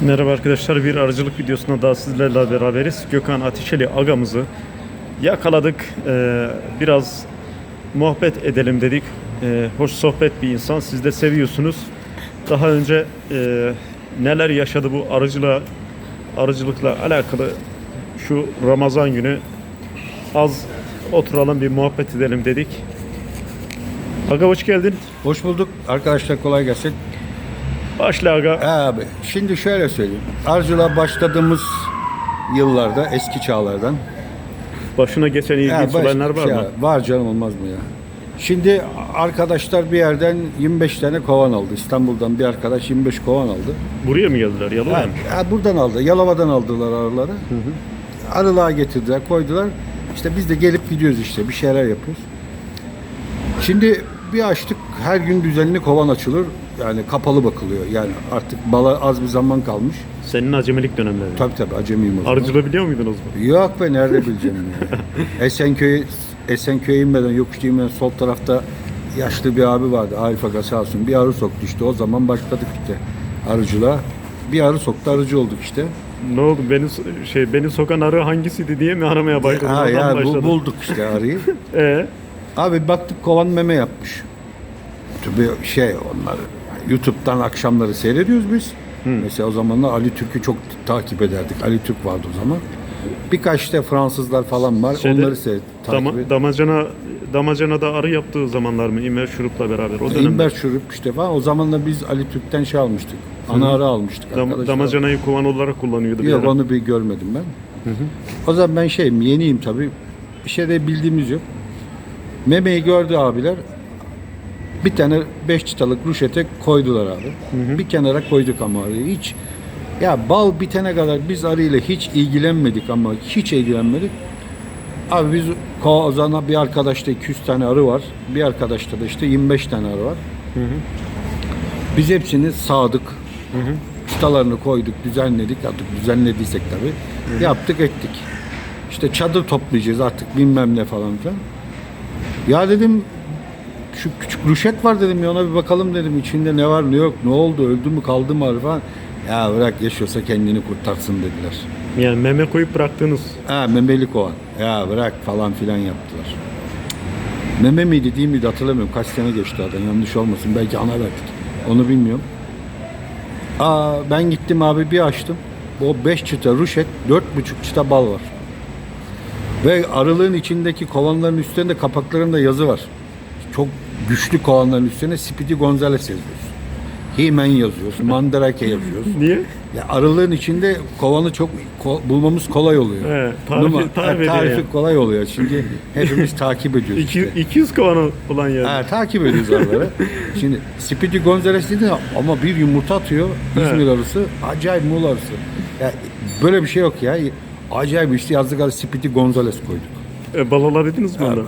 Merhaba arkadaşlar bir arıcılık videosunda daha sizlerle beraberiz. Gökhan Ateşeli agamızı yakaladık. Ee, biraz muhabbet edelim dedik. Ee, hoş sohbet bir insan. Siz de seviyorsunuz. Daha önce e, neler yaşadı bu arıcılığa, arıcılıkla alakalı şu Ramazan günü az oturalım bir muhabbet edelim dedik. Aga hoş geldin. Hoş bulduk. Arkadaşlar kolay gelsin. Başla aga. Abi şimdi şöyle söyleyeyim. Arıcılığa başladığımız yıllarda eski çağlardan. Başına geçen ilginç Ya baş- olaylar var şey, mı? Var canım olmaz mı ya? Şimdi arkadaşlar bir yerden 25 tane kovan aldı. İstanbul'dan bir arkadaş 25 kovan aldı. Buraya mı geldiler? Ha, mı? ha, buradan aldı. Yalova'dan aldılar arıları. Arılığa getirdiler, koydular. İşte biz de gelip gidiyoruz işte bir şeyler yapıyoruz. Şimdi bir açtık her gün düzenli kovan açılır. Yani kapalı bakılıyor. Yani artık bala az bir zaman kalmış. Senin acemilik dönemleri. Tabii tabii acemiyim o zaman. Arıcılığı biliyor muydunuz mu? Yok be nerede bileceğim ya. Esenköy Esenköy'e inmeden yokuşta inmeden sol tarafta yaşlı bir abi vardı. Arif Aga sağ olsun. Bir arı soktu işte. O zaman başladık işte arıcılığa. Bir arı soktu arıcı olduk işte. Ne oldu? Beni şey beni sokan arı hangisiydi diye mi aramaya başladın? Ha ya bu, bulduk işte arıyı. Ee, Abi baktık kovan meme yapmış. Tabii şey onlar YouTube'dan akşamları seyrediyoruz biz. Mesela o zamanlar Ali Türk'ü çok takip ederdik. Ali Türk vardı o zaman. Birkaç da Fransızlar falan var. Şeyde, Onları seyret, takip dama, et. damacana damacana da arı yaptığı zamanlar mı? İmer şurupla beraber. O dönemde. İmber şurup işte falan. O zamanlar biz Ali Türk'ten şey almıştık. Ana arı almıştık. Dam- arkadaşlar. damacanayı kovan olarak kullanıyordu. bir Yok ara. onu bir görmedim ben. O zaman ben şeyim yeniyim tabii. Bir şey de bildiğimiz yok. Memeyi gördü abiler. Bir tane beş çıtalık ruşete koydular abi. Bir kenara koyduk ama arıyı. Hiç ya bal bitene kadar biz arıyla hiç ilgilenmedik ama hiç ilgilenmedik. Abi biz ko- o zaman bir arkadaşta 200 tane arı var. Bir arkadaşta da işte 25 tane arı var. Biz hepsini sağdık. Çıtalarını koyduk, düzenledik. Artık düzenlediysek tabii. Yaptık ettik. İşte çadır toplayacağız artık bilmem ne falan filan. Ya dedim şu küçük ruşet var dedim ya ona bir bakalım dedim. içinde ne var ne yok, ne oldu, öldü mü kaldı mı arı falan. Ya bırak yaşıyorsa kendini kurtarsın dediler. Yani meme koyup bıraktığınız. Ha memelik o an. Ya bırak falan filan yaptılar. Meme miydi değil miydi hatırlamıyorum. Kaç sene geçti adam yanlış olmasın. Belki ana verdik. Onu bilmiyorum. Aa, ben gittim abi bir açtım. O 5 çıta ruşet, 4,5 çıta bal var. Ve arılığın içindeki kovanların üstünde kapaklarında yazı var. Çok güçlü kovanların üstüne Speedy Gonzales yazıyoruz. He-Man yazıyoruz. Mandrake yazıyoruz. Niye? Ya arılığın içinde kovanı çok ko- bulmamız kolay oluyor. He, tarifi- ediyor tarifi yani. kolay oluyor. Çünkü hepimiz takip ediyoruz İki, işte. 200 kovan olan yer. Ha, takip ediyoruz arıları. Şimdi Speedy Gonzales dedi ama bir yumurta atıyor İzmir arısı. Acayip Muğla arısı. Ya, böyle bir şey yok ya. Acayip işte yazdık adı Speedy Gonzales koyduk. E, bal alabildiniz mi ondan?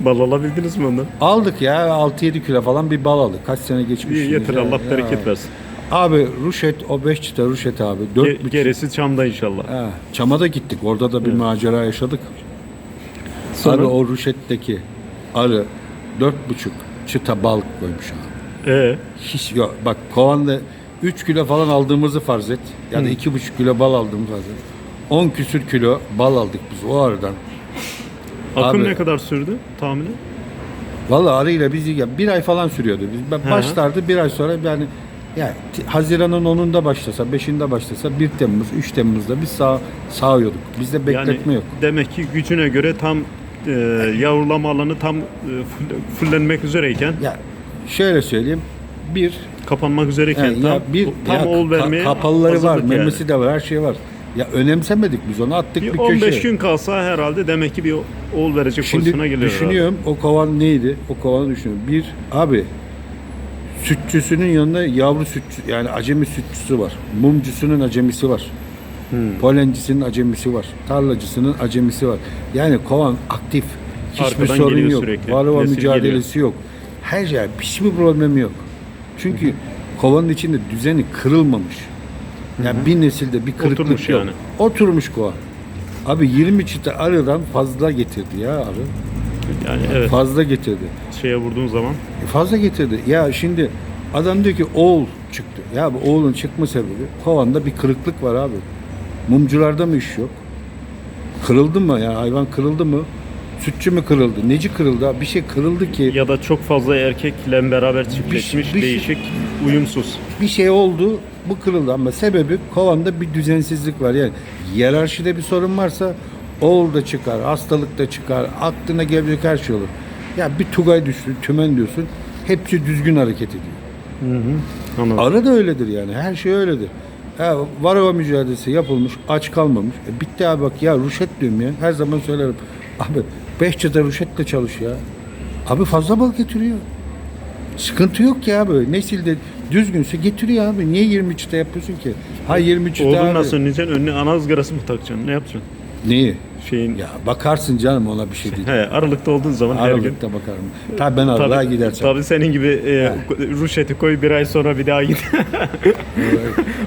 Bal alabildiniz mi ondan? Aldık ya 6-7 kilo falan bir bal aldık. Kaç sene geçmiş. İyi yeter ya. Allah bereket versin. Abi ruşet o 5 çıta ruşet abi. Ge- 4 gerisi çamda inşallah. Ha, Çam'a da gittik. Orada da bir macera yaşadık. Sonra- Arı o ruşetteki arı dört buçuk çıta bal koymuş abi. Ee, Hiç yok. Bak kovanda 3 kilo falan aldığımızı farz et. Ya da iki buçuk kilo bal aldığımızı farz et. 10 küsür kilo bal aldık biz o arıdan. Akım Abi- ne kadar sürdü tahmini? Vallahi arıyla biz ya bir ay falan sürüyordu. Biz ben hı. başlardı bir ay sonra yani ya t- Haziran'ın 10'unda başlasa, 5'inde başlasa 1 Temmuz, 3 Temmuz'da biz sağ sağıyorduk. Bizde bekletme yok. Demek ki gücüne göre tam e, yavrulama alanı tam e, full- fullenmek üzereyken, Ya şöyle söyleyeyim. Bir kapanmak üzereyken Yani tam, ya bir tam ya ka- vermeye kapalıları var, hazırlık yani. memesi de var, her şey var. Ya önemsemedik biz onu attık Bir bir, 15 köşeye. gün kalsa herhalde demek ki bir oğul verecek pozisyona Şimdi geliyor. düşünüyorum o kovan neydi? O kovanı düşünüyorum. Bir abi sütçüsünün yanında yavru sütçü yani acemi sütçüsü var. Mumcusunun acemisi var. Hmm. Polencisinin acemisi var. Tarlacısının acemisi var. Yani kovan aktif. Hiçbir Arkadan sorun geliyor yok. sürekli. Nesil mücadelesi yok. Her şey hiçbir problemi yok. Çünkü kovanın içinde düzeni kırılmamış. Yani bir nesilde bir kırıklık Oturmuş yok. yani. Oturmuş kovan. Abi 20 çıta arıdan fazla getirdi ya arı. Yani evet Fazla getirdi. şeye vurduğun zaman E, Fazla getirdi. Ya şimdi Adam diyor ki oğul çıktı. Ya bu oğlun çıkma sebebi kovanda bir kırıklık var abi. Mumcularda mı iş yok? Kırıldı mı ya hayvan kırıldı mı? Sütçü mü kırıldı? Neci kırıldı? Bir şey kırıldı ki Ya da çok fazla erkekle beraber çiftleşmiş, bir şey- değişik, uyumsuz. bir şey oldu bu kırıldı ama sebebi kovanda bir düzensizlik var. Yani hiyerarşide bir sorun varsa oğul da çıkar, hastalık da çıkar, aklına gelecek her şey olur. Ya bir tugay düştü, tümen diyorsun. Hepsi düzgün hareket ediyor. Anladım. Arı da öyledir yani. Her şey öyledir. Ya Varova mücadelesi yapılmış, aç kalmamış. E bitti abi bak ya ruşet diyorum ya. Her zaman söylerim. Abi beş çıta ruşetle çalış ya. Abi fazla balık getiriyor. Sıkıntı yok ki abi. Nesilde düzgünse getiriyor abi. Niye 20 çıta yapıyorsun ki? Ha 20 çıta Oğlum abi. nasıl önleyeceksin? Önüne ana ızgarası mı takacaksın? Ne yapacaksın? Neyi? Şeyin... Ya bakarsın canım ona bir şey değil. He, aralıkta olduğun zaman her gün. Aralıkta bakarım. Tabii ben aralığa gidersem. Tabii senin gibi e, ruşeti koy bir ay sonra bir daha git.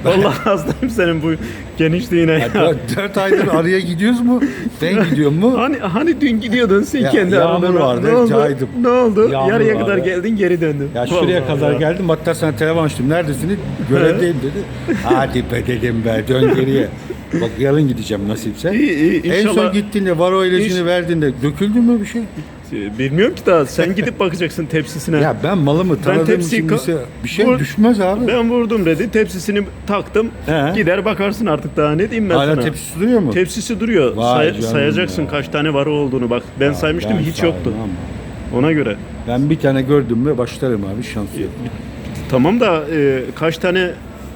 Vallahi hastayım senin bu genişliğine. Ya Ya. dört, dört aydır araya gidiyoruz mu? Ben gidiyorum mu? Hani hani dün gidiyordun sen Ya, kendi yağmur aralarına. vardı, ne oldu? caydım. Ne oldu? Yağmur Yarıya vardı. kadar geldin geri döndün. Ya şuraya Vallahi kadar ya. geldim hatta sana telefon açtım. Neredesiniz? Görevdeyim dedi. Hadi be dedim be dön geriye. Bak yarın gideceğim nasipse. İyi, iyi, En inşallah- son gittiğinde varo ilacını İnş- verdiğinde döküldü mü bir şey? Ee, Bilmiyorum ki daha sen gidip bakacaksın tepsisine. Ya ben malımı tanıdığım tepsiyi için bize bir şey Vur- düşmez abi. Ben vurdum dedi. Tepsisini taktım. He. Gider bakarsın artık daha ne diyeyim ben Hala sana. tepsi duruyor mu? Tepsisi duruyor. Vay Say- sayacaksın ya. kaç tane var olduğunu bak. Ben saymıştım Ben hiç yoktu. saymam. Ona göre. Ben bir tane gördüm mü başlarım abi şansı yok. Tamam da e, kaç tane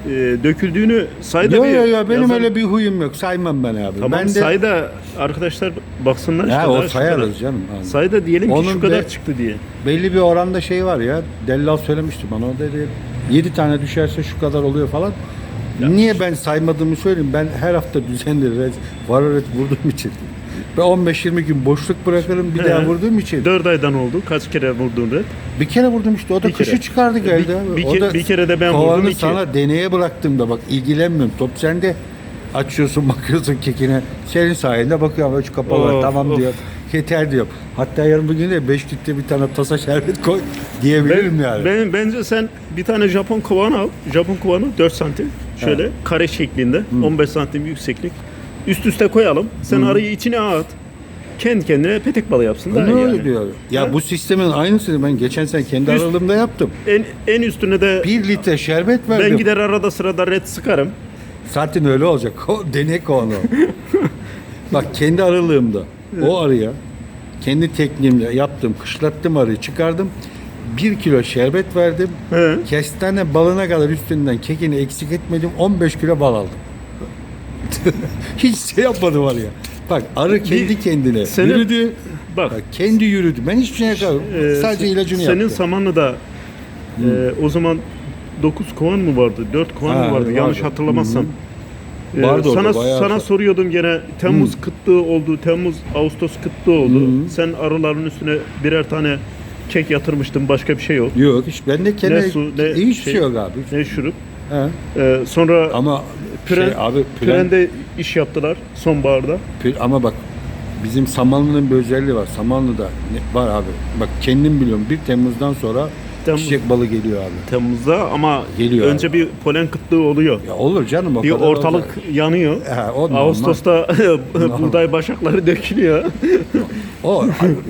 e, döküldüğünü say da Yok bir yok yok benim yazalım. öyle bir huyum yok. Saymam ben abi. Tamam ben de say da arkadaşlar baksınlar ya o şu sayarız kadar. canım. Yani. Say da diyelim ki Onun şu kadar be- çıktı diye. Belli bir oranda şey var ya. Dellal söylemişti bana. O dedi 7 tane düşerse şu kadar oluyor falan. Niye ben saymadığımı söyleyeyim. Ben her hafta düzenli red, varoret vurduğum için. Ve 15-20 gün boşluk bırakırım bir He. daha vurduğum için. 4 aydan oldu. Kaç kere vurdun red? Bir kere vurdum işte. O da Bir kere. kışı çıkardı geldi Bir- abi. bir o ke- da bir kere de ben kovanı vurdum, iki. sana deneye bıraktım da bak ilgilenmiyorum. Top sende açıyorsun bakıyorsun kekine. Senin sayende bakıyorum üç kapalı var. Of, tamam of. diyor. Yeter diyor. Hatta yarın bugün de 5 litre bir tane tasa şerbet koy diyebilirim yani. Ben, bence sen bir tane Japon kovanı al. Japon kovanı 4 santim. Şöyle kare şeklinde. 15 santim yükseklik. Üst üste koyalım. Sen arayı içine at. Kendi kendine petek balı yapsın. Daha iyi öyle yani. diyor. Ya bu sistemin aynısını ben geçen sene kendi Üst- aralığımda yaptım. En, en üstüne de 1 litre şerbet verdim. ben gider arada sırada red sıkarım. Zaten öyle olacak. O denek kovanı. o. Bak kendi aralığımda o arıya kendi tekniğimle yaptım. Kışlattım arıyı çıkardım. Bir kilo şerbet verdim. He. Kestane balına kadar üstünden kekini eksik etmedim. 15 kilo bal aldım. Hiç şey yapmadım arıya. Bak arı kendi kendine senin- yürüdü. Bak. Bak, kendi yürüdü. Ben hiçbir şey yapmadım. e, Sadece se- ilacını Senin yaptım. Samanlı'da e, o zaman 9 kovan mı vardı? 4 kovan Ha, mı vardı? vardı. Yanlış hatırlamazsam. E, Vardı orada, sana bayağı sana soruyordum gene Temmuz kıtlığı oldu. Temmuz Ağustos kıtlığı oldu. Sen arıların üstüne birer tane kek yatırmıştın. Başka bir şey yok. Yok hiç bende kendi Ne su, ne hiçbir şey- şey yok abi. Ne şurup. He. E, sonra Ama Püren- şey abi püren, Püren'de iş yaptılar sonbaharda. pür- ama bak bizim Samanlı'nın bir özelliği var. Samanlı'da ne- var abi. Bak kendim biliyorum 1 Temmuz'dan sonra Temmuz. çiçek balı geliyor abi. Temmuz'da ama Geliyor önce abi. bir polen kıtlığı oluyor. Ya olur canım o Bir kadar ortalık olacak. yanıyor. He, o normal. Ağustos'ta buğday başakları dökülüyor. O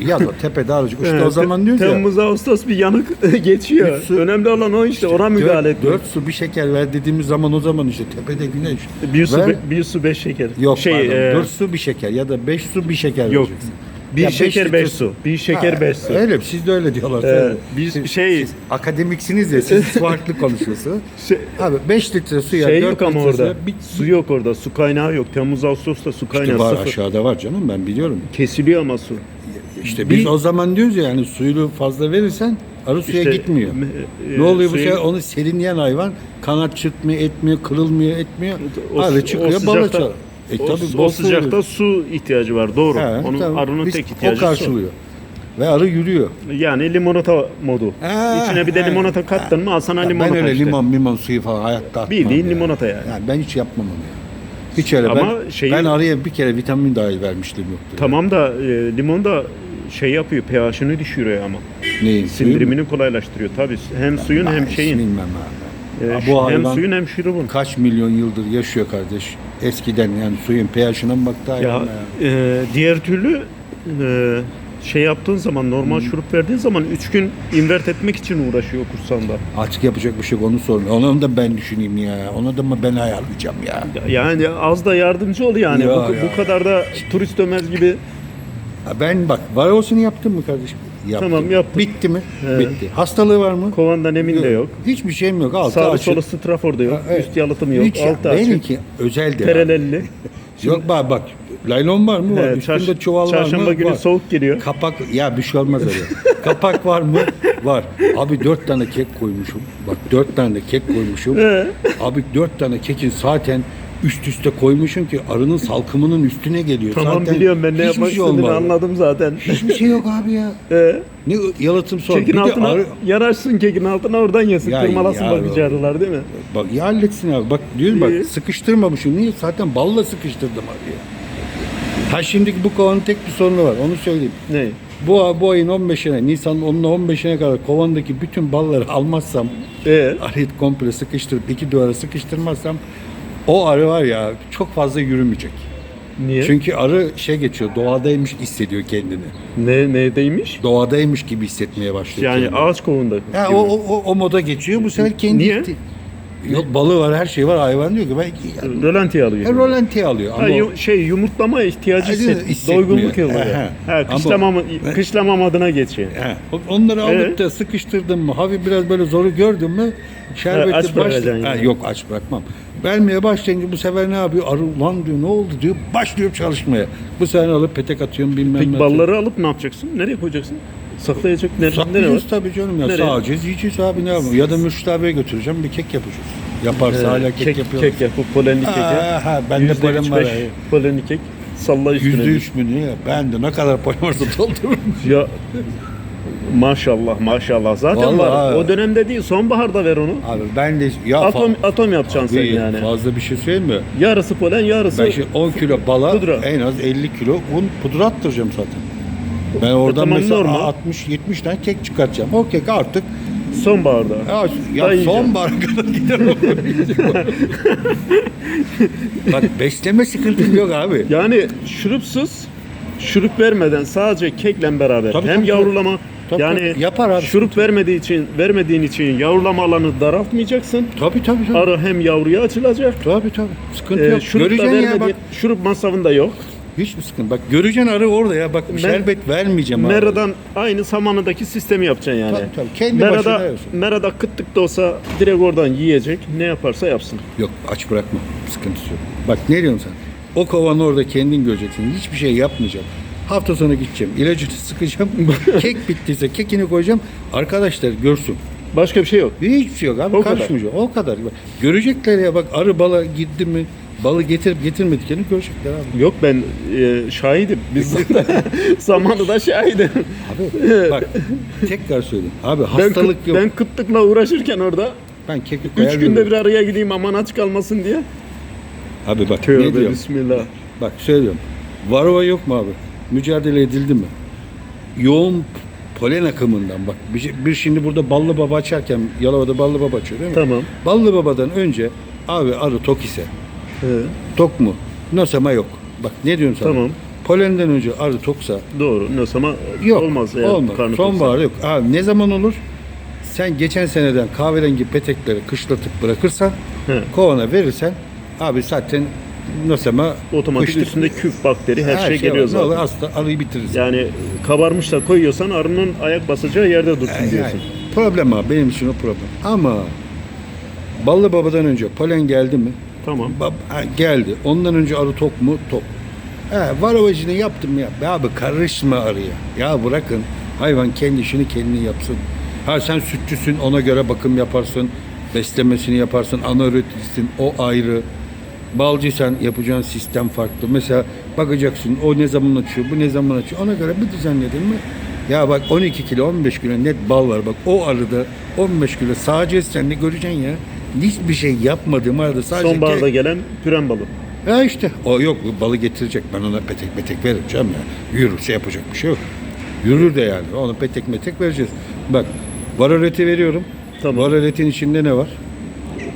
yaz o tepede arıcık. İşte o zaman diyoruz ya. Temmuz Ağustos bir yanık geçiyor. Su- Önemli olan o işte. Ona müdahale Dört, etmek. dört su bir şeker ver dediğimiz zaman o zaman işte tepede güneş. Bir su, Ver- be- bir su beş şeker. Yok şey, pardon. e, Dört su bir şeker ya da beş su bir şeker Yok. vereceksin. Bir Ya şeker litre beş su. Bir şeker Ha, beş su. Öyle siz de öyle diyorlar. Ee, tabii. biz Siz- şey- siz akademiksiniz ya siz farklı konuşuyorsunuz. Şey- Abi 5 litre suya şey 4 yok ama litre orada. suya bir Su yok orada. Su kaynağı yok. Temmuz Ağustos'ta su kaynağı var sıfır. aşağıda var canım ben biliyorum. Kesiliyor ama su. İşte Bir- biz o zaman diyoruz ya yani suyunu fazla verirsen arı suya İşte, gitmiyor. e, e, ne oluyor bu suya- sefer onu serinleyen hayvan kanat çırpmıyor, etmiyor, kırılmıyor, etmiyor. O- arı o çıkıyor bala sıcakta- çalıyor. E o, tabii o su sıcakta su ihtiyacı var. Doğru. He, Onun tabii. arının Biz- tek ihtiyacı O karşılıyor. Ve arı yürüyor. su. Yani limonata modu. Ha, İçine bir de ha, limonata kattın mı al sana Ya limonata ben öyle işte. limon limon suyu falan hayatta atmam. Bildiğin ya. limonata yani. ben hiç yapmam onu ya. Hiç öyle. Ama ben, şeyi- ben arıya bir kere vitamin dahil vermiştim yoktu. Tamam da e, limon da şey yapıyor, pH'ını düşürüyor ama. Neyin? Sindirimini kolaylaştırıyor. Tabii hem suyun hem Ay, şeyin. Bilmem abi. e, şu- bu hem suyun hem şurubun. kaç milyon yıldır yaşıyor kardeş. Eskiden yani suyun pH'ına mı baktı Ya e, diğer türlü e, şey yaptığın zaman normal şurup verdiğin zaman 3 gün invert etmek için uğraşıyor kursanda. Artık yapacak bir şey yok, onu sormuyor. Onu da ben düşüneyim ya. Onu da mı ben ayarlayacağım ya? Yani az da yardımcı ol yani. Ya, bu, ya. bu kadar da turist ömez gibi Ben bak varosunu yaptın mı kardeşim? Yaptım. Tamam, yaptım. Bitti mi? He. Bitti. Hastalığı var mı? kovandan emin de yok. Hiçbir şeyim yok. Altı Sağlı açık. solu straforda yok. Ha, evet. Üst yalıtım yok. Hiç altı açık. Benimki özeldir. abi. Terelelli. Yok bak bak. Laylon var mı? Var. Evet, Üstünde çarş- çuval var mı? çarşamba günü var. soğuk geliyor. Kapak ya bir şey olmaz öyle. Kapak var mı? Var. Abi dört tane kek koymuşum. Bak dört tane kek koymuşum. Abi dört tane kekin zaten üst üste koymuşum ki arının salkımının üstüne geliyor. Tamam zaten biliyorum ben ne hiçbir yapmak şey istediğini olmadı. anladım zaten. Hiçbir şey yok abi ya. Ee, Ne yalıtım sor. kekin Bir de altına arı- yaraşsın kekin altına oradan yesin. Ya, Tırmalasın ya, bakıcı arılar değil mi? Bak ya halletsin abi. Bak diyorum İyi. bak sıkıştırmamışım. Niye? Zaten balla sıkıştırdım abi ya. Ha şimdiki bu kovanın tek bir sorunu var. Onu söyleyeyim. Ne? Bu, bu ayın 15'ine, Nisan'ın 10'una 15'ine kadar kovandaki bütün balları almazsam, Ee, arıyı komple sıkıştırıp iki duvara sıkıştırmazsam o arı var ya çok fazla yürümeyecek. niye? Çünkü arı şey geçiyor, doğadaymış hissediyor kendini. Ne neydeymiş? Doğadaymış gibi hissetmeye başlıyor. Yani kendini. ağaç kovunda. Ya gibi. o, o, o, moda geçiyor. Bu sefer kendi Niye? Yok balığı var, her şey var. Hayvan diyor ki ben ya, Rölantiye alıyor. e, rolanti alıyor. Ha, Ama yu- şey yumurtlama ihtiyacı hisset, hissetmiyor. doygunluk he. Ha, Ama- kışlamam, kışlamam adına geçiyor. He, onları alıp Evet. da sıkıştırdın mı, hafif biraz böyle zoru gördün mü, şerbeti He, aç baş- Ha, yani. Yok aç bırakmam. Vermeye başlayınca bu sefer ne yapıyor? Arı lan diyor ne oldu diyor. Başlıyor çalışmaya. Bu sefer alıp petek atıyorum bilmem ne Peki balları alıp ne yapacaksın? Nereye koyacaksın? Saklayacak nerede, nereye? Saklayacağız tabii canım ya. Nereye? Sağacağız, yiyeceğiz abi ne yapalım. Ya da Mürşit abiye götüreceğim bir kek yapacağız. Yaparsa hala kek, kek, yapıyoruz. kek yap, polenli kek yap. Ha, ha, bende Yüzde polen var. Polenli kek. Salla üstüne. Yüzde üç mü niye? Ben de ne kadar polen varsa doldururum. Ya maşallah maşallah. Zaten Vallahi var. abi. O dönemde değil sonbaharda ver onu. Abi ben de ya Atom fa- atom yapacaksın sen yani. Fazla bir şey söyleyeyim mi? Yarısı polen, yarısı Ben şimdi 10 kilo bala Pudra. en az 50 kilo un pudra attıracağım zaten. Ben oradan tamam, mesela normal. 60-70 tane kek çıkartacağım. O kek artık sonbaharda. ya, ya Dayayacağım. sonbahara kadar gider o. Bak besleme sıkıntım yok abi. Yani şurupsuz, şurup vermeden sadece kekle beraber Tabii, hem tabii, yavrulama Tabii, yani. Yapar abi, şurup vermediği için vermediğin için yavrulama alanı daraltmayacaksın. Tabii tabii tabii. Arı hem yavruya açılacak. Tabii tabii. Sıkıntı Ee, yok. şurup da Göreceksin ya bak. şurup masrafında yok. Hiçbir sıkıntı. Bak göreceksin arı orada ya. Bak şerbet vermeyeceğim abi. Mera'dan aynı samanıdaki sistemi yapacaksın yani. Tabii, tabii. Kendi başına Mera'da, yapsın. Mera'da kıtlık da olsa direkt oradan yiyecek. Ne yaparsa yapsın. Yok aç bırakma. Sıkıntısı yok. Bak ne diyorsun sen? O kovanı orada kendin göreceksin. Hiçbir şey yapmayacağım. Hafta sonu gideceğim. İlacını sıkacağım. Kek bittiyse kekini koyacağım. Arkadaşlar görsün. Başka bir şey yok. Hiçbir şey yok abi. O kadar. Karışmayacak. O kadar. Görecekler ya bak arı bala gitti mi? Balı getirip getirmediklerini görecekler abi. Yok ben e, şahidim. Biz zamanında şahidim. Abi bak tekrar söyleyeyim. Abi Ben, hastalık kıt- yok. ben kıtlıkla uğraşırken orada Ben keki 3 koyar günde bir araya gideyim aman aç kalmasın diye. Abi bak ne Tövbe diyorum? bismillah. Bak söylüyorum. Varova yok mu abi? Mücadele edildi mi? Yoğun polen akımından bak bir, şey- bir şimdi burada ballı baba açarken Yalova'da ballı baba açıyor değil mi? Tamam. Ballı babadan önce abi arı tok ise He, tok mu? Nosema yok. Bak ne diyorum sana? Tamam. Polenden önce arı toksa doğru. Zaman yok. olmaz yani. Olmaz. karnı Sonbahar yok. Abi ne zaman olur? Sen geçen seneden kahverengi petekleri kışlatıp bırakırsan He. kovana verirsen abi zaten Nosema toksa. Otomatik kışlık- üstünde küf bakteri her, şey, geliyor var. Zaten. hasta arıyı bitiririz. Yani kabarmış da koyuyorsan arının ayak basacağı yerde dursun Yani diyorsun. problem abi benim için o problem. Ama ballı babadan önce polen geldi mi? Tamam. Bab- ha, geldi. Ondan önce arı tok mu? Tok. He, var ovacını yaptım mı? Yap. Ya abi karışma arıya. Ya bırakın. Hayvan kendi işini kendi yapsın. Ha sen sütçüsün ona göre bakım yaparsın. Beslemesini yaparsın. Ana üreticisin. O ayrı. Balcıysan yapacağın sistem farklı. Mesela bakacaksın o ne zaman açıyor, bu ne zaman açıyor. Ona göre bir düzenledin mi? Ya bak 12 kilo, 15 kilo net bal var. Bak o arıda 15 kilo sağacağız sen de göreceksin ya. Hiçbir şey yapmadığım arada sadece... Sonbaharda gelen püren balı. Ya işte o yok balı getirecek ben ona petek petek veririm canım ya. Yürürse yapacak bir şey yok. Yürür de yani. Onu petek metek vereceğiz. Bak varoleti veriyorum. Tamam. Varoletin içinde ne var?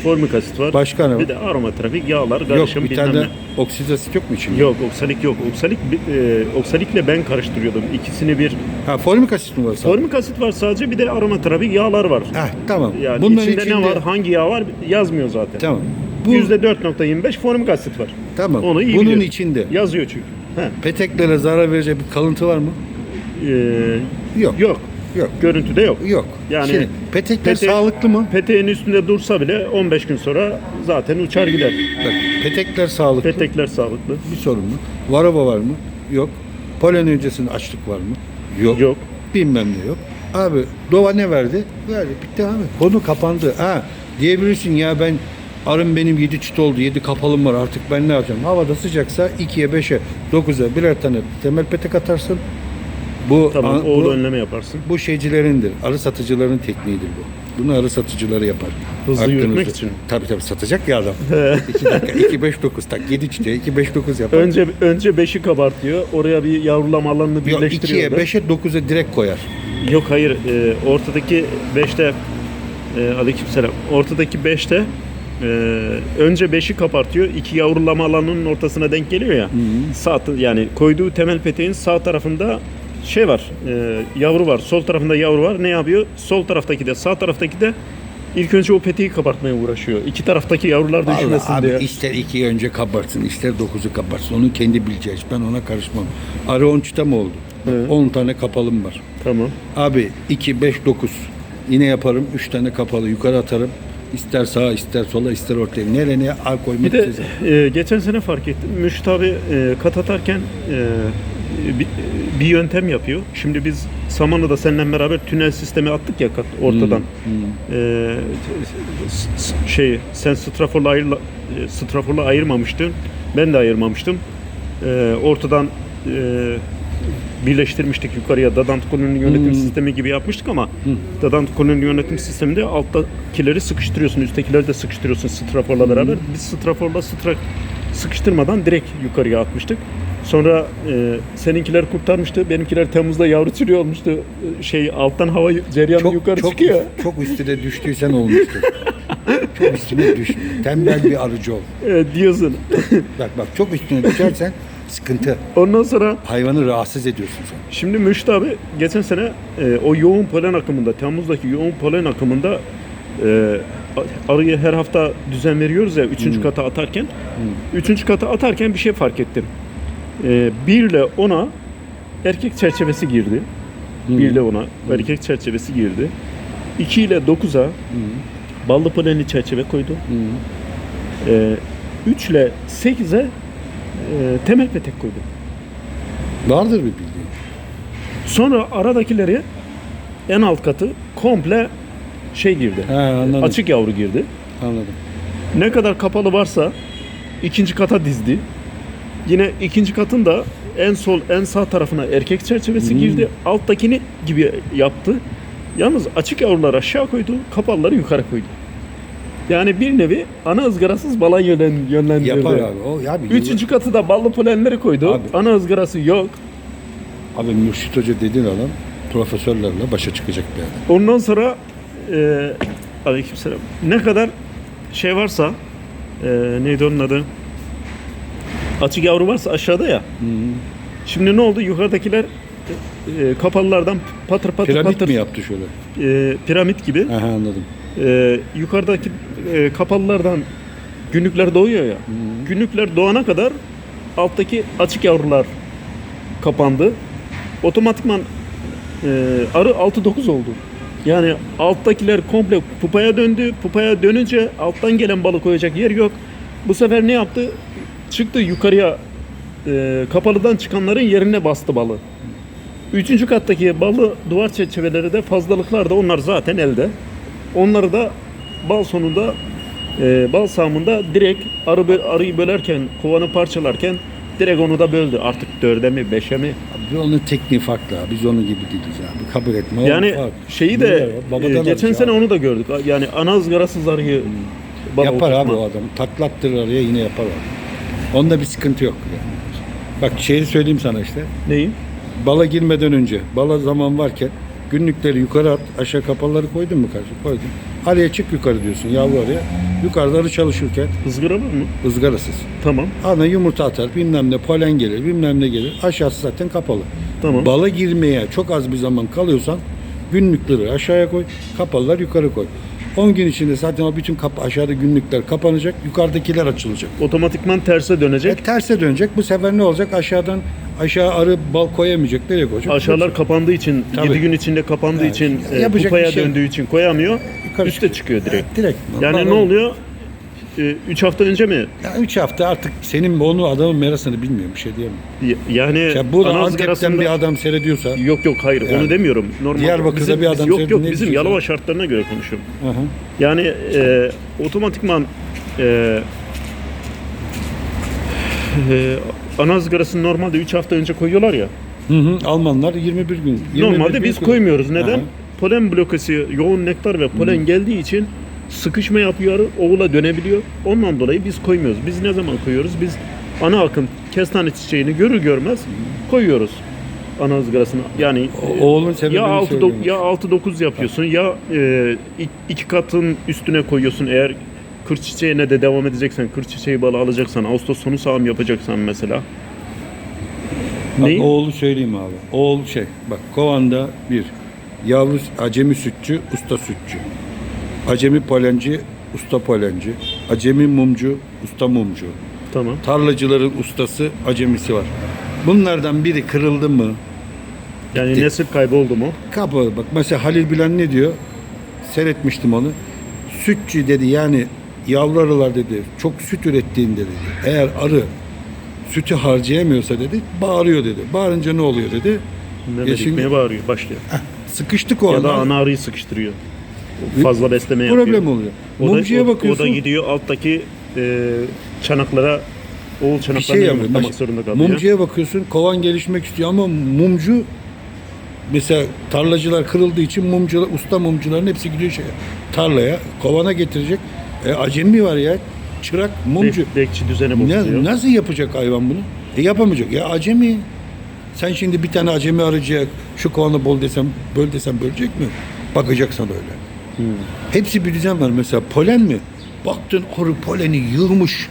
Formik asit var. Başka ne var? Bir de aromaterapik yağlar, Yok karışım bir bilmem tane ne. de oksidasit yok mu içinde? Yok oksalik yok. Oksalik e, oksalikle ben karıştırıyordum. İkisini bir. Ha formik asit mi var sadece? Formik asit var sadece bir de aromaterapik yağlar var. Heh, tamam. Yani Bunların içinde, ne var, hangi yağ var yazmıyor zaten. Tamam. Bu, %4.25 formik asit var. tamam. Onu iyi Bunun biliyorum. içinde Yazıyor çünkü. He. peteklere zarar verecek bir kalıntı var mı? Ee, Yok. yok. Yok. Görüntüde yok. Yok. Yani Şimdi petekler pete- sağlıklı mı? Peteğin üstünde dursa bile 15 gün sonra zaten uçar gider. Bak, petekler sağlıklı. Petekler sağlıklı. Bir sorun mu? Varava var mı? Yok. Polen öncesinde açlık var mı? Yok. Yok. Bilmem ne yok. Abi Dova ne verdi? Verdi. Bitti abi. Konu kapandı. Ha diyebilirsin ya ben arım benim 7 çıt oldu. 7 kapalım var artık ben ne yapacağım? Havada sıcaksa 2'ye 5'e 9'a birer tane temel petek atarsın. Bu, Tamam an- o bu, önleme yaparsın. bu şeycilerindir. Arı satıcıların tekniğidir bu. Bunu arı satıcıları yapar. Hızlı Aklınızda. yürütmek için. Tabii tabii satacak ya adam. 2 dakika 2 5 9 tak 7 çıtaya 2 5 9 yapar. Önce önce 5'i kabartıyor. Oraya bir yavrulama alanını Yok birleştiriyor. 2'ye da. 5'e 9'a direkt koyar. Yok hayır. e, ortadaki 5'te e, aleykümselam. Ortadaki 5'te e, önce 5'i kapartıyor. İki yavrulama alanının ortasına denk geliyor ya. Sağ yani koyduğu temel peteğin sağ tarafında şey var. e, yavru var. Sol tarafında yavru var. Ne yapıyor? Sol taraftaki de sağ taraftaki de ilk önce o peteği kabartmaya uğraşıyor. İki taraftaki yavrular da Vallahi üşümesin abi diye. ister 2'yi önce kabartsın ister 9'u kabartsın. Onun kendi bileceği iş. Ben ona karışmam. Arı 10 çıta mı oldu? Evet. 10 tane kapalım var. Tamam. Abi 2 5 9 yine yaparım. 3 tane kapalı yukarı atarım. İster sağa ister sola ister ortaya. Nereye al koymak Bir de size. e, geçen sene fark ettim. Müşit abi e, kat atarken e, bir, bir yöntem yapıyor. Şimdi biz Samanlı'da seninle beraber tünel sistemi attık ya kat ortadan. E, s- s- şey sen straforla ayırla, straforla ayırmamıştın. Ben de ayırmamıştım. E, ortadan e, birleştirmiştik yukarıya Dadant koloninin yönetim sistemi gibi yapmıştık ama Dadant koloninin yönetim sisteminde alttakileri sıkıştırıyorsun, üsttekileri de sıkıştırıyorsun straforla beraber. Biz straforla stra sıkıştırmadan direkt yukarıya atmıştık. Sonra e, seninkiler kurtarmıştı, benimkiler Temmuz'da yavru çürüyor olmuştu. E, Şey alttan hava cereyanı yukarı çok, çıkıyor. çok üstüne düştüysen olmuştur. çok üstüne düş. Tembel bir arıcı ol. E, diyorsun. Bak bak çok üstüne düşersen sıkıntı. Ondan sonra Hayvanı rahatsız ediyorsun sen. Şimdi Müşt abi geçen sene e, o yoğun polen akımında, Temmuz'daki yoğun polen akımında e, arıya her hafta düzen veriyoruz ya üçüncü kata atarken. Üçüncü kata atarken bir şey fark ettim. E, 1 ile 10'a erkek çerçevesi girdi. 1 ile 10'a erkek çerçevesi girdi. 2 ile 9'a ballı polenli çerçeve koydu. E, 3 ile 8'e e, temel petek koydu. Vardır bir bildiğin. Sonra aradakileri en alt katı komple şey girdi. He anladım. Açık yavru girdi. Anladım. Ne kadar kapalı varsa ikinci kata dizdi. Yine ikinci katın da en sol en sağ tarafına erkek çerçevesi girdi. Alttakini gibi yaptı. Yalnız açık yavruları aşağı koydu, kapalıları yukarı koydu. Yani bir nevi ana ızgarasız bala yönlen, yönlendirdi. Yapar abi. O ya bir Üçüncü katı da ballı polenleri koydu. Abi. Ana ızgarası yok. Abi Mürşit Hoca dediğin adam profesörlerle başa çıkacak bir adam. Ondan sonra e, aleykümselam. Ne kadar şey varsa e, neydi onun adı? Açık yavru varsa aşağıda ya. Şimdi ne oldu? Yukarıdakiler e, e, kapalılardan patır patır Piramit patır mi yaptı şöyle? e, piramit gibi. Aha anladım. E, yukarıdaki e, kapalılardan günlükler doğuyor ya. Günlükler doğana kadar alttaki açık yavrular kapandı. Otomatikman e, arı 6-9 oldu. Yani alttakiler komple pupaya döndü. Pupaya dönünce alttan gelen balık koyacak yer yok. Bu sefer ne yaptı? Çıktı yukarıya e, kapalıdan çıkanların yerine bastı balı. Üçüncü kattaki balı duvar çerçeveleri de fazlalıklar da onlar zaten elde. Onları da bal sonunda e, bal sağımında direkt arı bö- arıyı bölerken kovanı parçalarken direkt onu da böldü. Artık dörde mi beşe mi? Abi onun tekniği farklı abi. Biz onun gibi değiliz abi. Kabul etme. Yani farklı. şeyi de e, geçen sene abi. onu da gördük. Yani ana ızgarasız arıyı bala Yapar abi o adam. Taklattırır araya yine yapar abi. Onda bir sıkıntı yok. Bak şeyi söyleyeyim sana işte. Neyi? bala girmeden önce, bala zaman varken günlükleri yukarı at, aşağı kapalıları koydun mu karşı? Koydum. Araya çık yukarı diyorsun yavru araya. Yukarıda arı çalışırken Izgara mı? ızgarasız. Tamam. Ana yumurta atar, bilmem ne polen gelir, bilmem ne gelir. Aşağısı zaten kapalı. Tamam. Bala girmeye çok az bir zaman kalıyorsan günlükleri aşağıya koy, kapalılar yukarı koy. 10 gün içinde zaten o bütün kap aşağıda günlükler kapanacak, yukarıdakiler açılacak. Otomatikman terse E, dönecek. terse dönecek. Bu sefer ne olacak? Aşağıdan aşağı arı bal koyamayacak. Nereye koyacak? Aşağılar kapandığı için, Tabii. 7 gün içinde kapandığı Evet. için, e, kupaya şey döndüğü için koyamıyor. Yukarı üste çıkıyor direkt. Evet, direkt. Yani Vallahi- ne oluyor? 3 hafta önce mi? Ya 3 hafta artık senin onu adamın merasını bilmiyorum bir şey diyemem. Yani Ya bu Antep'ten ızgarasında- bir adam seyrediyorsa Yok yok hayır Yani. onu demiyorum. Normal. Diyarbakır'da bizim, bir adam Yok söyledi, yok ne bizim diyeceksin? Yalova şartlarına göre konuşuyorum. Hı hı. Yani e, otomatikman e, e, ana ızgarasını normalde 3 hafta önce koyuyorlar ya. Hı hı. Almanlar 21 gün. 21 Normalde gün biz koy- koymuyoruz. Neden? Aha. Polen blokası, yoğun nektar ve polen geldiği için sıkışma yapıyor, oğula dönebiliyor. Ondan dolayı biz koymuyoruz. Biz ne zaman koyuyoruz? Biz ana akım kestane çiçeğini görür görmez koyuyoruz ana ızgarasına. Yani O- oğlun ya 6 söylüyormuş. ya 6 9 yapıyorsun ya e, ik- iki katın üstüne koyuyorsun eğer kır çiçeğine de devam edeceksen, kır çiçeği balı alacaksan, Ağustos sonu sağım yapacaksan mesela. Bak, Neyi? oğlu söyleyeyim abi. Oğul şey bak kovanda bir yavru acemi sütçü, usta sütçü. Acemi polenci, usta polenci. Acemi mumcu, usta mumcu. Tamam. Tarlacıların ustası, acemisi var. Bunlardan biri kırıldı mı? Yani Bitti. nesil kaybı oldu mu? Kapı bak mesela Halil Bilen ne diyor? Seyretmiştim onu. Sütçü dedi yani yavru arılar dedi çok süt ürettiğinde dedi. Eğer arı sütü harcayamıyorsa dedi bağırıyor dedi. Bağırınca ne oluyor dedi. Mehmet Hikmet'e bağırıyor, başlıyor. Sıkıştık o Ya da ana arıyı sıkıştırıyor. Fazla besleme yapıyor. Problem oluyor. O da, Mumcuya o, bakıyorsun. o da gidiyor alttaki e, çanaklara oğul çanaklarını şey yumurtlamak zorunda kalıyor. Mumcuya bakıyorsun kovan gelişmek istiyor ama mumcu mesela tarlacılar kırıldığı için mumcular, usta mumcuların hepsi gidiyor şeye, tarlaya kovana getirecek. E, acemi var ya çırak mumcu. Bek- bekçi düzene Ne, bozuluyor. nasıl yapacak hayvan bunu? E, yapamayacak. Ya acemi. Sen şimdi bir tane acemi arayacak, şu kovanı bol desem, böl desem bölecek mi? Bakacaksan öyle. Hmm. Hepsi bir düzen var. Mesela polen mi? Baktın arı poleni yığmış.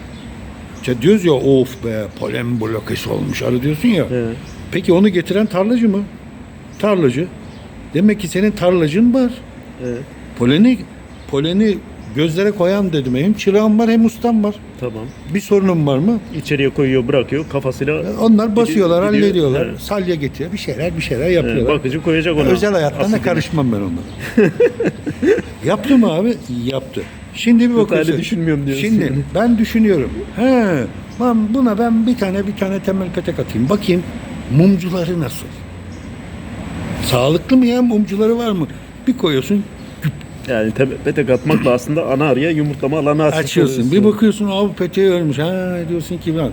İşte diyoruz ya of be polen blokesi olmuş arı diyorsun ya. Evet. Peki onu getiren tarlacı mı? Tarlacı. Demek ki senin tarlacın var. Evet, Poleni poleni gözlere koyan dedim. Hem çırağım var hem ustam var. Tamam. Bir sorunum var mı? İçeriye koyuyor, bırakıyor kafasıyla. Onlar basıyorlar, gidiyor. hallediyorlar. Evet. Salya getiriyor. Bir şeyler bir şeyler Evet, yapıyorlar. bakıcı koyacak ona. Özel hayatlarına karışmam ben onlara. Yaptı mı abi? Yaptı. Şimdi bir bakıyorsun. Düşünmüyorum diyorsun. Şimdi ben düşünüyorum. He, ben buna ben bir tane bir tane temel petek atayım. Bakayım mumcuları nasıl? Sağlıklı mı ya mumcuları var mı? Bir koyuyorsun Yani te- petek atmakla aslında ana arıya yumurtlama alanı açmış açıyorsun. Bir oluyorsun. bakıyorsun abi peteği ölmüş. Ha diyorsun ki ben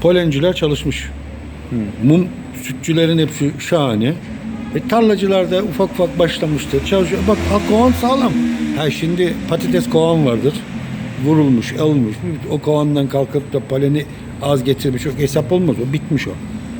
polenciler çalışmış. Mum sütçülerin hepsi şahane. E, tarlacılar da ufak ufak başlamıştır. Çalışıyor. Bak ha, kovan sağlam. Ha şimdi patates kovan vardır. Vurulmuş, alınmış. O kovandan kalkıp da poleni az getirmiş. Yok hesap olmaz o. Bitmiş o.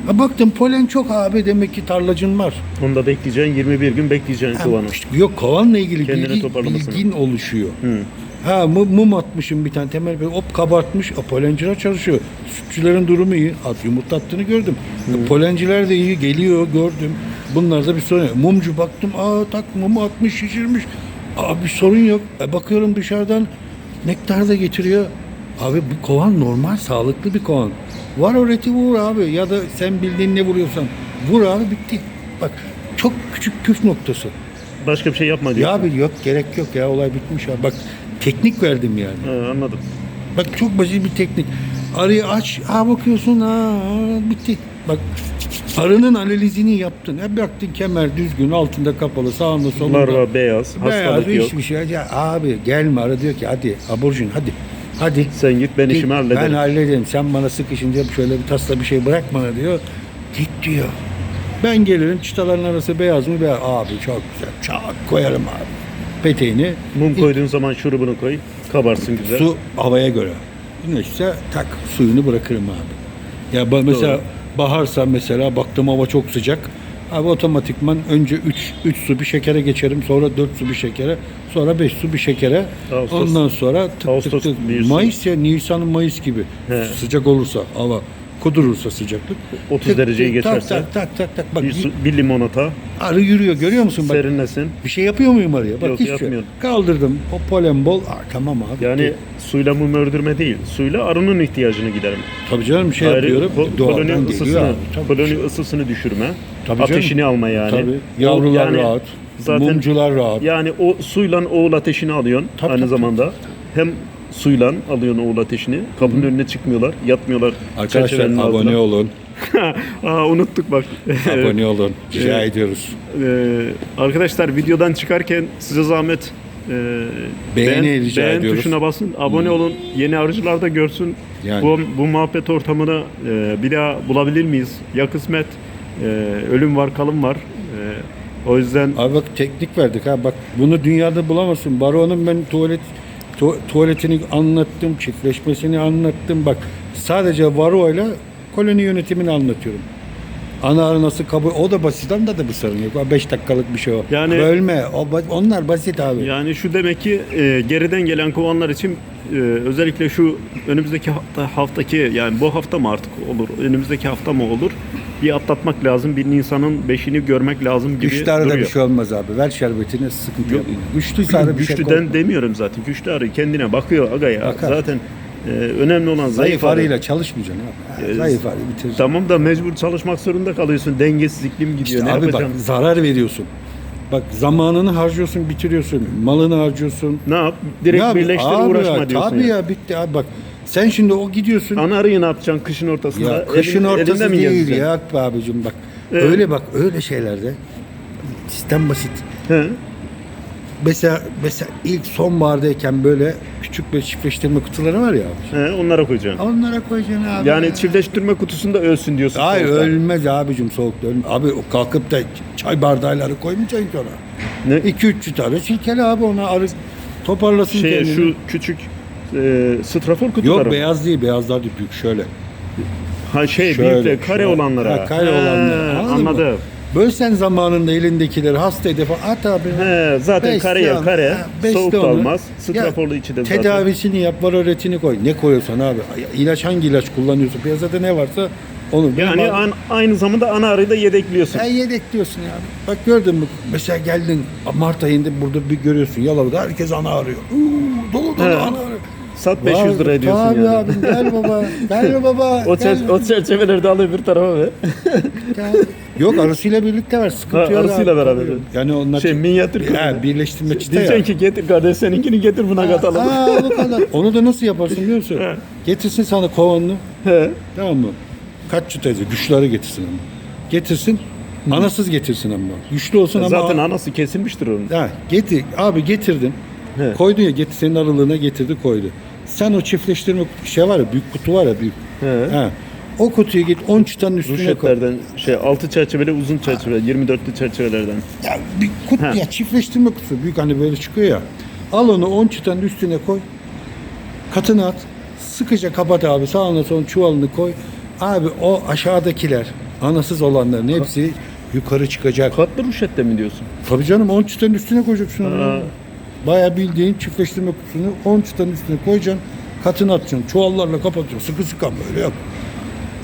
Ha, baktım polen çok abi demek ki tarlacın var. Onda bekleyeceksin 21 gün bekleyeceksin Ha, kovanı. işte Yok kovanla ilgili Kendini bilgi, bilgin oluşuyor. Hı. Ha mum, mum atmışım bir tane temel bir hop kabartmış. O polenciler çalışıyor. Sütçülerin durumu iyi. At yumurta attığını gördüm. E, polenciler de iyi geliyor gördüm. Bunlarda bir sorun yok. Mumcu baktım aa tak mumu atmış şişirmiş. Aa bir sorun yok. E, bakıyorum dışarıdan nektar da getiriyor. Abi bu kovan normal sağlıklı bir kovan. Var öğreti vur abi ya da sen bildiğin ne vuruyorsan vur abi bitti. Bak çok küçük püf noktası. Başka bir şey yapma diyor. Ya abi yok gerek yok ya olay bitmiş abi. Bak teknik verdim yani. Ha, anladım. Bak çok basit bir teknik. Arıyı aç, ha bakıyorsun ha bitti. Bak arının analizini yaptın. Ha baktın kemer düzgün, altında kapalı, sağında solunda. Larva beyaz, Beyaz hastalık yok. hiçbir şey. Ya abi gelme arı diyor ki hadi aborjin hadi. Hadi. Sen git ben işimi Git, hallederim. Ben hallederim. Sen bana sıkışınca şöyle bir tasla bir şey bırak bana diyor. Git diyor. Ben gelirim çıtaların arası beyaz mı beyaz. Abi çok güzel. Çak koyarım abi. Peteğini. Mum koyduğun zaman şurubunu koy. Kabarsın güzel. Su havaya göre. Güneşse tak suyunu bırakırım abi. Ya mesela Baharsa mesela baktım hava çok sıcak. Abi otomatikman önce 3 3 su bir şekere geçerim. Sonra 4 su bir şekere. Sonra 5 su bir şekere. Ağustos. Ondan sonra tık Ağustos, tık tık. su. Mayıs ya Nisan Mayıs gibi. He. Sıcak olursa hava kudurursa sıcaklık. 30 Tık dereceyi tık, geçerse. Tak tak tak tak. Bak Bir, su, bir limonata, arı yürüyor görüyor musun? Bak serinlesin. bir şey yapıyor muyum arıya? Bak Yok, hiç şey. yapmıyorum. Kaldırdım. O polen bol. Aa, tamam abi. Yani bitti. suyla mum öldürme değil. Suyla arının ihtiyacını giderim. tabii canım bir şey Ayrı yapıyorum. ko- koloni ısısını, abi. Tabii. koloni ısısını düşürme. Tabii canım. ateşini alma yani. Tabii. Yavrular yani rahat. Zaten Mumcular rahat. yani o suyla oğul ateşini alıyorsun Tabii, aynı tabii, zamanda. Hem suyla alıyorsun oğul ateşini. Kapının önüne çıkmıyorlar, yatmıyorlar. Arkadaşlar abone altına. olun. Aa, unuttuk bak. abone olun. Rica Evet. ediyoruz. Ee, arkadaşlar videodan çıkarken size zahmet e, Beğeni beğen, rica beğen ediyoruz. tuşuna basın, abone olun. Yeni arıcılar da görsün. Yani. Bu, bu muhabbet ortamını e, bir daha bulabilir miyiz? Ya kısmet, e, ölüm var, kalım var. E, o yüzden Abi bak teknik verdik ha. Bak bunu dünyada bulamazsın. Baron'un ben tuvalet tu- tuvaletini anlattım, çiftleşmesini anlattım. Bak sadece Varo'yla koloni yönetimini anlatıyorum. Ana arı nasıl kabul... O da basit. Onda da bir sorun yok. 5 dakikalık bir şey o. Yani- Bölme. O, onlar basit abi. yani şu demek ki e, geriden gelen kovanlar için e, özellikle şu önümüzdeki hafta, haftaki yani bu hafta mı artık olur, önümüzdeki hafta mı olur? Bir atlatmak lazım. Bir Nisan'ın beşini görmek lazım gibi Güçlü arada duruyor. bir şey olmaz abi. Ver şerbetini sıkıntı Yok. yapma. Güçlü arada bir şey Güçlüden korkma. demiyorum zaten. Güçlü arı kendine bakıyor aga ya. Bakar. Zaten e, önemli olan zayıf, Zayıf arı. arıyla çalışmayacaksın abi. Ha, Ee, Zayıf arı bitireceksin. Tamam da mecbur çalışmak zorunda kalıyorsun. Dengesiz iklim gidiyor. İşte ne abi yapacaksın? bak zarar veriyorsun. Bak zamanını harcıyorsun, bitiriyorsun. Malını harcıyorsun. Ne yap? Direkt Ya birleştir abi uğraşma ya, diyorsun. Tabii ya. ya. bitti abi bak. Sen şimdi o gidiyorsun. Ana arıyı ne yapacaksın kışın ortasında? ya kışın Elin- ortası mi değil gezeceksin? ya abicim bak. Evet. Öyle bak öyle şeylerde sistem basit. He. Mesela mesela ilk sonbahardayken böyle küçük bir çiftleştirme kutuları var ya abi. He, onlara koyacaksın. Onlara koyacaksın abi. Yani ya. çiftleştirme kutusunda ölsün diyorsun. Ay soğukta. ölmez abicim soğukta ölmez. Abi kalkıp da çay bardağıyla koymayacaksın ki ona. Ne? 2-3 tane silkele abi ona arı toparlasın Şey, kendini. şu küçük e, strafor kutuları Yok beyaz değil beyazlar değil büyük şöyle. Ha şey Şöyle, büyük de kare şöyle. olanlara. Ha, kare olanlara. Anladın mı? Anladım. Bölsen zamanında elindekileri hasta edip at abi. He, zaten Besle kareye onu. kare. Ha, besle soğuk da onu. olmaz. Straforlu içi de zaten. Tedavisini yap, varoretini koy. Ne koyuyorsan abi. İlaç hangi ilaç kullanıyorsun? Piyasada ne varsa onu. Yani Benim an- aynı zamanda ana arıyı da yedekliyorsun. Ya yedek diyorsun ya. Bak gördün mü? Mesela geldin Mart ayında burada bir görüyorsun Yalova'da herkes ana arıyor. Uuu dolu dolu He. ana arıyor. Sat 500 lira ediyorsun Tabii yani. abi gel baba. Gel baba. O, gel. çer- o çerçeveleri de alıyor bir tarafa ve Gel. Yok arısıyla birlikte var. Sıkıntı Ha, yok. abi. beraber. Yani onlar şey minyatür ya, birleştirme çıta ya. Diyeceksin ki getir kardeş seninkini getir buna katalım. Aa, bu kadar. Onu da nasıl yaparsın biliyor musun? Getirsin sana kovanını. He. Tamam mı? Kaç çıtaydı? Güçleri getirsin ama. Getirsin. Anasız getirsin ama. Güçlü olsun ama. Zaten anası kesilmiştir onun. Ha, getir. Abi getirdin. He. Koydun ya getir senin aralığına getirdi koydu. Sen o çiftleştirme şey var ya büyük kutu var ya büyük. He. Ha. O kutuyu git 10 çıtanın üstüne koy. Ruşetlerden şey altı çerçeveli uzun çerçeve 24'lü çerçevelerden. Ya bir kutu ya çiftleştirme kutusu büyük hani böyle çıkıyor ya. Al onu 10 çıtanın üstüne koy. Katına at. Sıkıca kapat abi. Sağına son çuvalını koy. Abi o aşağıdakiler anasız olanların hepsi yukarı çıkacak. Katlı ruşette mi diyorsun? Tabii canım 10 çıtanın üstüne koyacaksın. onu. Ha. Bayağı bildiğin çiftleştirme kutusunu 10 çıtanın üstüne koyacaksın. Katını atacaksın. Çuvallarla kapatıyorsun. Sıkı sıkı ama öyle yok.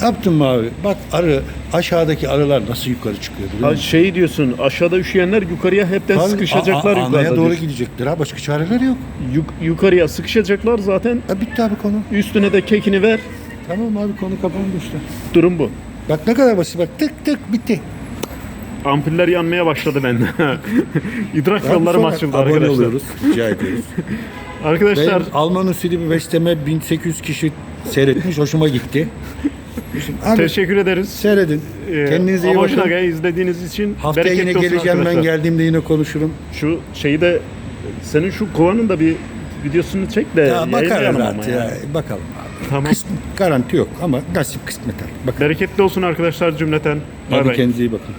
Yaptın mı abi? Bak arı aşağıdaki arılar nasıl yukarı çıkıyor biliyor Ha musun? şey diyorsun aşağıda üşüyenler yukarıya hepten Tabii, sıkışacaklar a- a- yukarıda. Anaya doğru diyorsun. gidecekler ha. Başka çareleri yok. Yuk- yukarıya sıkışacaklar zaten. Ha, bitti abi konu. Üstüne de kekini ver. Tamam abi konu kapandı işte. Durum bu. Bak ne kadar basit bak tık tık bitti. Ampuller yanmaya başladı bende. İdrak yollarım açıldı abone arkadaşlar. oluyoruz. Rica ediyoruz. Arkadaşlar Benim Alman usulü bir besleme 1800 kişi seyretmiş. Hoşuma gitti. Abi teşekkür ederiz. seyredin. Ee, Kendinize iyi Amacına bakın. göre izlediğiniz için Haftaya bereketli yine olsun geleceğim ben arkadaşlar. geldiğimde yine konuşurum. Şu şeyi de senin şu kovanın da bir videosunu çek de Ya bakarız yayınlayalım ama artık ya. ya. Bakalım abi. Tamam. Kısmet, garanti yok ama nasip kısmet abi. Bakın. Bereketli olsun arkadaşlar cümleten. Bay Hadi bay. kendinize iyi bakın.